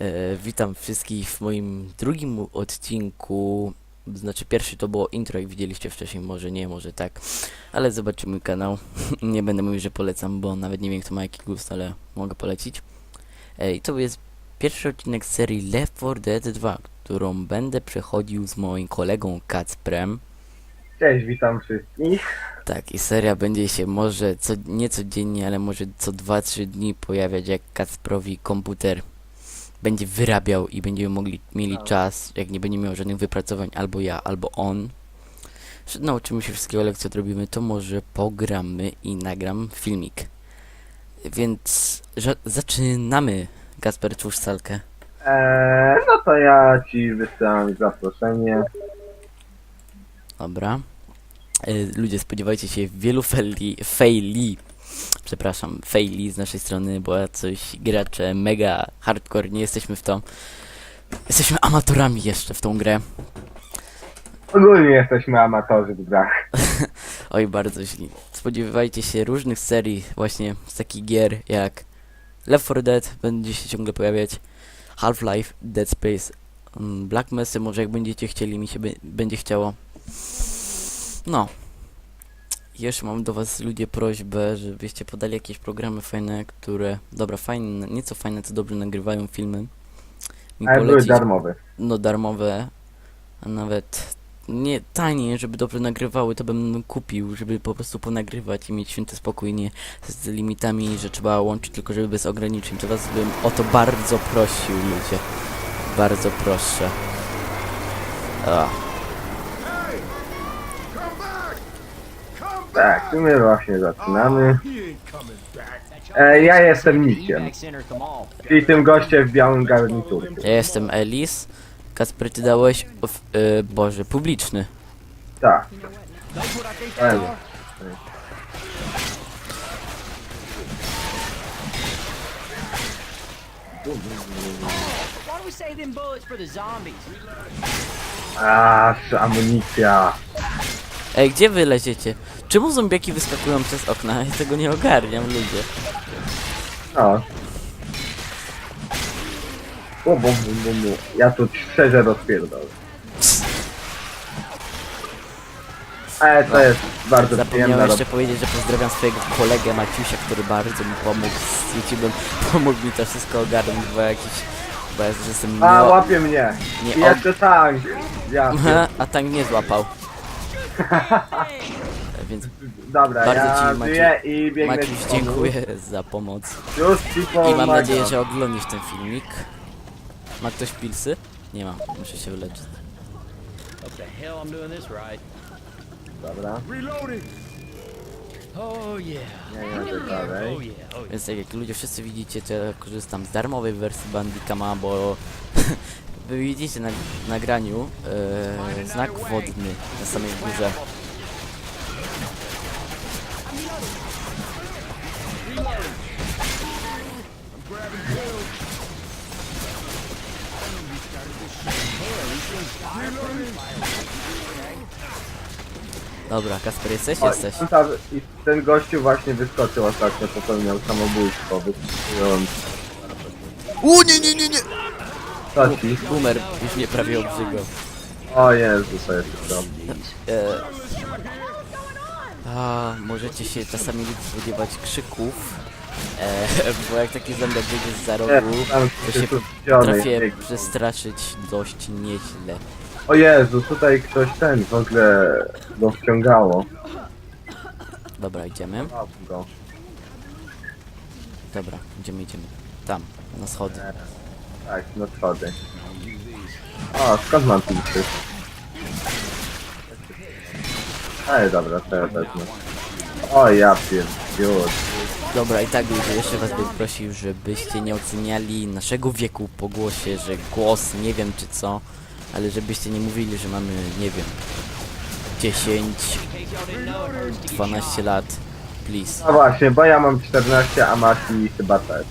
E, witam wszystkich w moim drugim odcinku. Znaczy, pierwszy to było intro, jak widzieliście wcześniej, może nie, może tak, ale zobaczymy mój kanał. nie będę mówił, że polecam, bo nawet nie wiem, kto ma jaki gust, ale mogę polecić. E, I to jest pierwszy odcinek serii Left 4 Dead 2, którą będę przechodził z moim kolegą Kacprem. Cześć, witam wszystkich. Tak, i seria będzie się może co, nie codziennie, ale może co 2-3 dni pojawiać, jak Kacprowi komputer będzie wyrabiał i będziemy mogli mieli Tak. czas, jak nie będzie miał żadnych wypracowań, albo ja, albo on. Że Nauczymy się wszystkiego, ale co robimy, to może pogramy i nagram filmik. Więc ża- zaczynamy. Kasper, twórz salkę. Eee, no to ja ci wysyłam zaproszenie. Dobra. E, ludzie, spodziewajcie się wielu faili, faili, przepraszam, faili z naszej strony, bo ja coś gracze mega hardcore, nie jesteśmy w to. Jesteśmy amatorami jeszcze w tą grę. Ogólnie jesteśmy amatorzy w grach. Oj, bardzo źli. Spodziewajcie się różnych serii właśnie z takich gier jak Left 4 Dead będzie się ciągle pojawiać, Half-Life, Dead Space, mm, Black Mesa, może jak będziecie chcieli, mi się będzie chciało. No. Jeszcze mam do was ludzie prośbę, żebyście podali jakieś programy fajne, które, dobra, fajne, nieco fajne, co dobrze nagrywają filmy. Mi Ale były polecić darmowe. no darmowe, a nawet nie tanie, żeby dobrze nagrywały, to bym kupił, żeby po prostu ponagrywać i mieć święty spokój, nie z limitami, że trzeba łączyć tylko, żeby bez ograniczeń. To was bym o to bardzo prosił, ludzie. Bardzo proszę. A, Tak, tu my właśnie zaczynamy. E, ja jestem Niciem, czyli tym gościem w białym garniturze. ja jestem Elis. Kasper, ty dałeś, of, e, Boże, publiczny. Tak. Eee, Why don't we save them bullets for the zombies? Aż amunicja. Ej, gdzie wy leziecie? Czemu zombiaki wyskakują przez okna? Ja tego nie ogarniam, ludzie. No. O, bum, bum, bum, bum. Ja tu szczerze rozpierdolę. Ale to jest bardzo przyjemna Zapomniałem jeszcze rob- powiedzieć, że pozdrawiam swojego kolegę Maciusia, który bardzo mi pomógł z YouTube'em. Pomógł mi to wszystko ogarnąć, bo jakiś... Bo ja jestem... A, łapie mnie. nie I jeszcze tank. Ja. A tank nie złapał. Więc Dobra, Bardzo ja ci, żyję i biegnę Maciuś, dziękuję za pomoc. Już ci I pomagam. mam nadzieję, że oglądasz ten filmik. Ma ktoś pilsy? Nie ma, muszę się wyleczyć. What the hell I'm doing this right? Dobra, Oh yeah. ja jadę dalej. Oh yeah. Oh yeah. Więc tak jak ludzie wszyscy widzicie, to ja korzystam z darmowej wersji Bandicama, bo widzicie na nagraniu e, znak wodny na samej górze. Dobra, Kasper jesteś? O, Jesteś. i ta- I ten gościu właśnie wyskoczył ostatnio, popełniał samobójstwo. Wyskakując. U nie, nie, nie, nie! Co ci? Boomer już mnie prawie obrzygał. O Jezu, to jest to. E, a, możecie się czasami spodziewać krzyków, e, bo jak taki zębek wyjdzie z za rogu, tam to się potrafię przestraszyć dość nieźle. O Jezu, tutaj ktoś ten w ogóle go wciągało. Dobra, idziemy. Go. Dobra, idziemy, idziemy. Tam, na schody. Tak, no schody. O, skąd mam pilsy? Ale dobra, to ja wezmę. O ja pierdziut. Dobra, i tak ludzie, jeszcze was bym prosił, żebyście nie oceniali naszego wieku po głosie, że głos, nie wiem czy co, ale żebyście nie mówili, że mamy, nie wiem, 10, In case y'all didn't know, it hurts to get 12 shot. lat, please. No właśnie, bo ja mam 14, a Mati chyba też.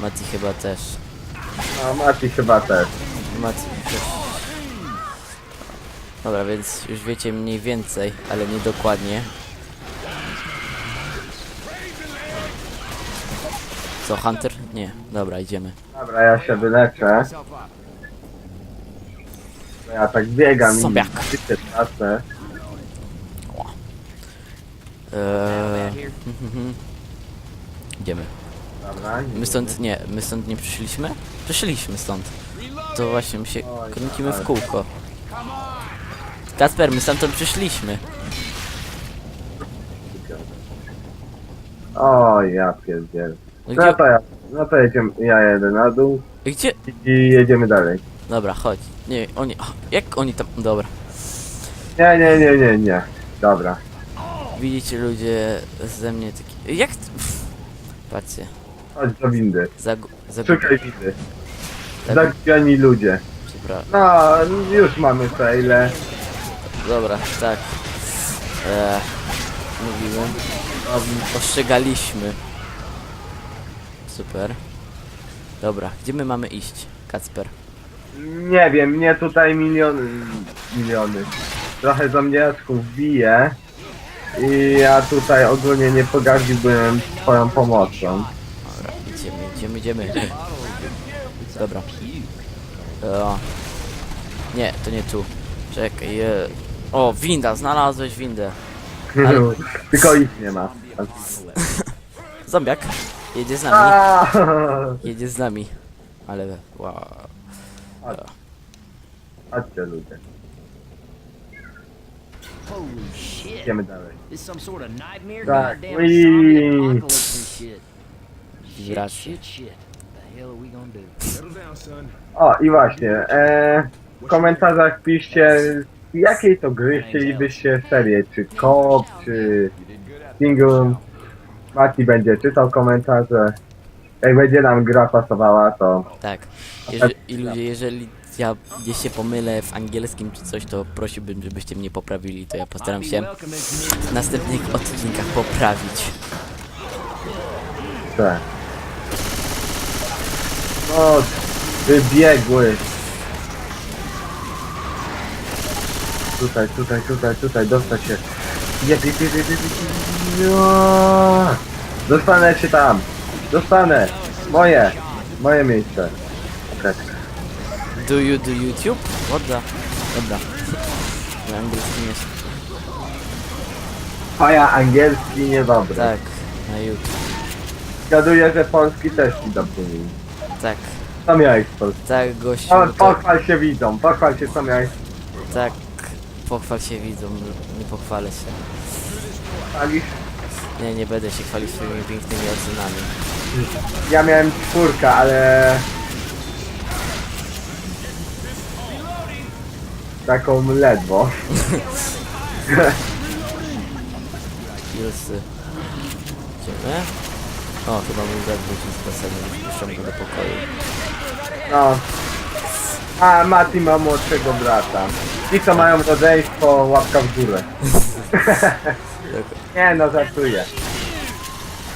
Mati chyba też. No, Mati chyba też. Mati też. Dobra, więc już wiecie mniej więcej, ale nie dokładnie. Co, Hunter? Nie dobra, idziemy. Dobra, ja się wyleczę. Bo Ja tak biegam Sobiak. i szybkie tracę. Eee, mhm. Idziemy. Dobra. My stąd nie, my stąd nie przyszliśmy? Przyszliśmy stąd. To właśnie my się Oj, kręcimy w ale- kółko. Kasper, my stamtąd przyszliśmy. O, ja pierdzielę. No No gdzie, to ja, no to jedziemy, ja jedę na dół gdzie? i jedziemy dalej. Dobra, chodź. Nie, oni, o, jak oni tam, dobra. Nie, nie, nie, nie, nie. Dobra. Widzicie ludzie ze mnie taki, jak, pff, patrzcie, Chodź do windy. zagu, Szukaj windy. Tak. Zagubieni ludzie. No, już mamy fejle. Dobra, tak. Eee, mówiłem. Ostrzegaliśmy. Super. Dobra, gdzie my mamy iść, Kacper? Nie wiem, mnie tutaj miliony, miliony. Trochę zombiaczków bije. I ja tutaj ogólnie nie pogardziłbym twoją pomocą. Idziemy, idziemy. Dobra. O. Nie, to nie tu. Czekaj, je. O, winda, znalazłeś windę. Ale- Tylko ich nie ma. Zombiak, jedzie z nami. Aaaa! Jedzie z nami. Ale, wow. Chodźcie ludzie, Holy shit. idziemy dalej. This some sort of nightmare? Tak, Goddamn wee. zombie apocalypse and shit. O, i właśnie, e, w komentarzach piszcie, z jakiej to gry chcielibyście serię, czy co, czy single. Mati będzie czytał komentarze. Jak będzie nam gra pasowała, to Tak. Jeże, I ludzie, jeżeli ja gdzieś się pomylę w angielskim czy coś, to prosiłbym, żebyście mnie poprawili, to ja postaram się w następnych odcinkach poprawić. tak. No, wybiegły. Tutaj, tutaj, tutaj, tutaj, dostać się. Nie, nie, nie, nie, nie, nie, nie. Dostanę się tam. Dostanę. Moje. Moje miejsce. Tak. Do you do YouTube? What the? Dobra. Na angielskim jest. A ja angielski niedobry. Tak, na YouTube. Zgaduję, że polski też ci dobrze mówi. Tak, z polski? tak gościu, O, to, pochwal się widzą, pochwal się miałeś. tak, pochwal się widzą, nie pochwalę się. Alisz? Nie, nie będę się chwalił swoimi pięknymi ocenami. Ja miałem czwórkę, ale... Taką ledwo. Ilsy. Idziemy? O, chyba mój brat wrócił z basenu, więc puszczam go do pokoju. No. A Mati ma młodszego brata. Ci co mają rodzeństwo, łapka w górę. Nie no, żartuję.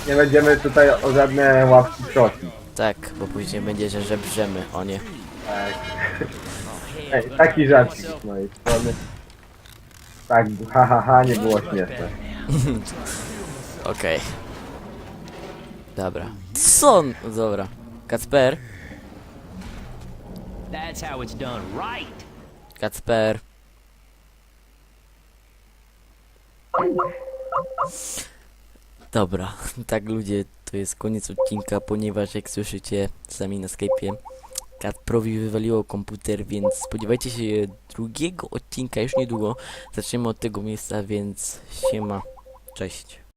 Nie będziemy tutaj o żadne łapki prosić. Tak, bo później będzie, że żebrzemy, o nie. Tak. Ej, taki żarcik z mojej strony. Tak, ha ha ha, nie było śmieszne. Okej. Dobra. Co? Dobra. Kacper, That's how it's done, right? Kacper. Dobra, tak ludzie, to jest koniec odcinka, ponieważ jak słyszycie sami na Skype'ie, Kacprowi wywaliło komputer, więc spodziewajcie się drugiego odcinka już niedługo. Zaczniemy od tego miejsca, więc siema, cześć.